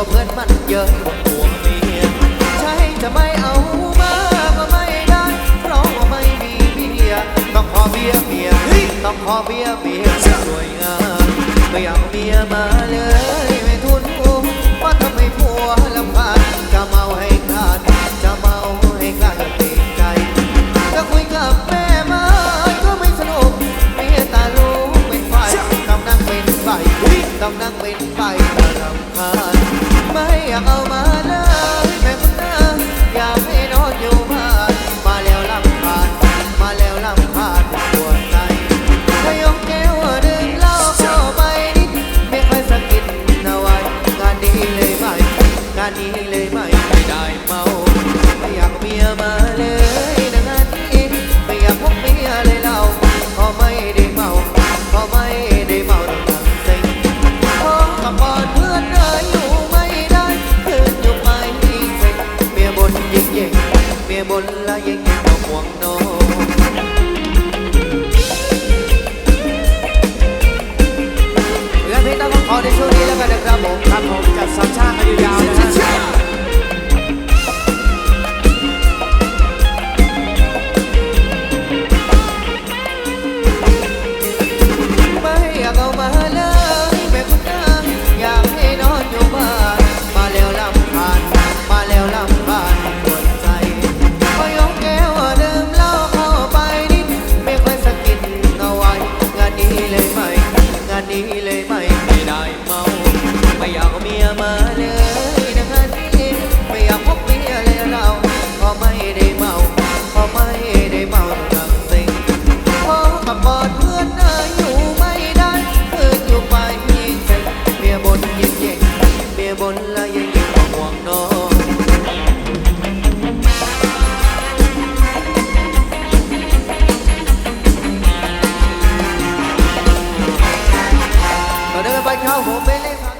ว่าเพื่อนมันเยอะกว่าตัวเมียใช่จะไม่เอามาก็ไม่ได้ เพราะว่าไม่มีเมียต้องขอเบียร์เมียต้องขอเบียร์เมียสวยงามไม่อยากเมียมาเลยไม่ทุนอุ้มว่าทำให้ผัวลำพานจะเมาให้ขาดจะเมาให้ขาดก็เกรงใจถ้าคุยกับแม่มาก็ไม่สนุกเมียตาลูกเป็นไฟต้องนั่งเป็นไฟต้องนั่ง นนี้เลยไม่ได้เมาไม่อยากเมียมาเลยนะงานนี้ไม่อยากพบเมียเลยเราพอไม่ได้เมาพอไม่ได้เมาต้องทำเซ็งพอกับปอนเพื่อนเลยอยู่ไม่ได้เพื่อนอยู่ไม่เซ็งเมียบนเยิ่งเย่งเมียบนละยิ่งเย่งต้องห่วงน้อง ง